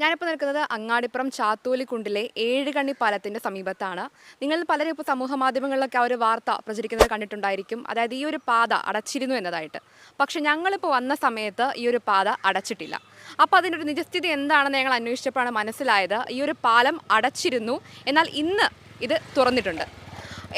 ഞാനിപ്പോൾ നിൽക്കുന്നത് അങ്ങാടിപ്പുറം ചാത്തൂലിക്കുണ്ടിലെ ഏഴുകണ്ണി പാലത്തിന്റെ സമീപത്താണ്. നിങ്ങൾ പലരും ഇപ്പോൾ സമൂഹ മാധ്യമങ്ങളിലൊക്കെ ആ ഒരു വാർത്ത പ്രചരിക്കുന്നത് കണ്ടിട്ടുണ്ടായിരിക്കും. അതായത് ഈ ഒരു പാത അടച്ചിരുന്നു എന്നതായിട്ട്. പക്ഷെ ഞങ്ങളിപ്പോൾ വന്ന സമയത്ത് ഈ ഒരു പാത അടച്ചിട്ടില്ല. അപ്പോൾ അതിന്റെ ഒരു നിജസ്ഥിതി എന്താണെന്ന് ഞങ്ങൾ അന്വേഷിച്ചപ്പോഴാണ് മനസ്സിലായത് ഈ ഒരു പാലം അടച്ചിരുന്നു. എന്നാൽ ഇന്ന് ഇത് തുറന്നിട്ടുണ്ട്.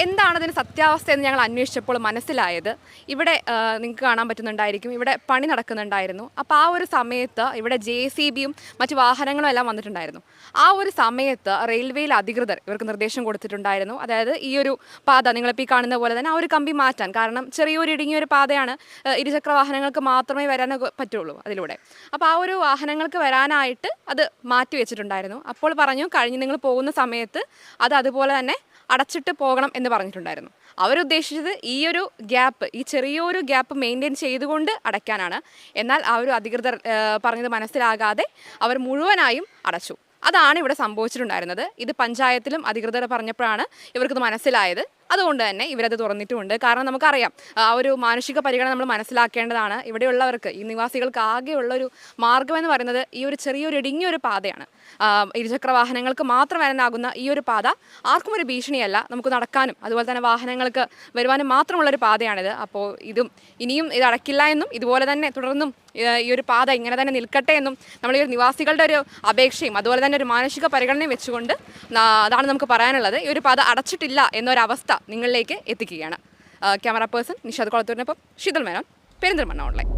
എന്താണ് അതിന് സത്യാവസ്ഥ എന്ന് ഞങ്ങൾ അന്വേഷിച്ചപ്പോൾ മനസ്സിലായത്. ഇവിടെ നിങ്ങൾക്ക് കാണാൻ പറ്റുന്നുണ്ടായിരിക്കും. ഇവിടെ പണി നടക്കുന്നുണ്ടായിരുന്നു. അപ്പോൾ ആ ഒരു സമയത്ത് ഇവിടെ ജെ സി ബിയും മറ്റ് വാഹനങ്ങളും എല്ലാം വന്നിട്ടുണ്ടായിരുന്നു. ആ ഒരു സമയത്ത് റെയിൽവേയിൽ അധികൃതർ ഇവർക്ക് നിർദ്ദേശം കൊടുത്തിട്ടുണ്ടായിരുന്നു. അതായത് ഈ ഒരു പാത നിങ്ങളിപ്പോൾ ഈ കാണുന്ന പോലെ തന്നെ ആ ഒരു കമ്പി മാറ്റാൻ. കാരണം ചെറിയൊരു ഇടുങ്ങിയ ഒരു പാതയാണ് ഇരുചക്ര വാഹനങ്ങൾക്ക് മാത്രമേ വരാൻ പറ്റുള്ളൂ അതിലൂടെ. അപ്പോൾ ആ ഒരു വാഹനങ്ങൾക്ക് വരാനായിട്ട് അത് മാറ്റി വെച്ചിട്ടുണ്ടായിരുന്നു. അപ്പോൾ പറഞ്ഞു കഴിഞ്ഞ് നിങ്ങൾ പോകുന്ന സമയത്ത് അത് അതുപോലെ തന്നെ അടച്ചിട്ട് പോകണം എന്ന് പറഞ്ഞിട്ടുണ്ടായിരുന്നു. അവരുദ്ദേശിച്ചത് ഈ ഒരു ഗ്യാപ്പ് ഈ ചെറിയൊരു ഗ്യാപ്പ് മെയിന്റെയിൻ ചെയ്തുകൊണ്ട് അടയ്ക്കാനാണ്. എന്നാൽ ആ ഒരു അധികൃതർ പറഞ്ഞത് മനസ്സിലാകാതെ അവർ മുഴുവനായും അടച്ചു. അതാണ് ഇവിടെ സംഭവിച്ചിട്ടുണ്ടായിരുന്നത്. ഇത് പഞ്ചായത്തിലും അധികൃതർ പറഞ്ഞപ്പോഴാണ് ഇവർക്കിത് മനസ്സിലായത്. അതുകൊണ്ട് തന്നെ ഇവരത് തുറന്നിട്ടുമുണ്ട്. കാരണം നമുക്കറിയാം ആ ഒരു മാനുഷിക പരിഗണന നമ്മൾ മനസ്സിലാക്കേണ്ടതാണ്. ഇവിടെയുള്ളവർക്ക് ഈ നിവാസികൾക്ക് ആകെയുള്ള ഒരു മാർഗം എന്ന് പറയുന്നത് ഈ ഒരു ചെറിയൊരു ഇടുങ്ങിയൊരു പാതയാണ്. ഇരുചക്ര വാഹനങ്ങൾക്ക് മാത്രം വരാനാകുന്ന ഈ ഒരു പാത ആർക്കും ഒരു ഭീഷണിയല്ല. നമുക്ക് നടക്കാനും അതുപോലെ തന്നെ വാഹനങ്ങൾക്ക് വരുവാനും മാത്രമുള്ളൊരു പാതയാണിത്. അപ്പോൾ ഇതും ഇനിയും ഇത് അടക്കില്ല എന്നും ഇതുപോലെ തന്നെ തുടർന്നും ഈ ഒരു പാത ഇങ്ങനെ തന്നെ നിൽക്കട്ടെ എന്നും നമ്മൾ ഈ നിവാസികളുടെ ഒരു അപേക്ഷയും അതുപോലെ തന്നെ ഒരു മാനസിക പരിഗണനയും വെച്ചുകൊണ്ട് അതാണ് നമുക്ക് പറയാനുള്ളത്. ഈ ഒരു പാത അടച്ചിട്ടില്ല എന്നൊരവസ്ഥ നിങ്ങളിലേക്ക് എത്തിക്കുകയാണ്. ക്യാമറ പേഴ്സൺ നിഷാദ് കൊളത്തൂരിനൊപ്പം ശീതൽ മേനോൻ പെരിന്തൽമണ്ണ ഓൺലൈൻ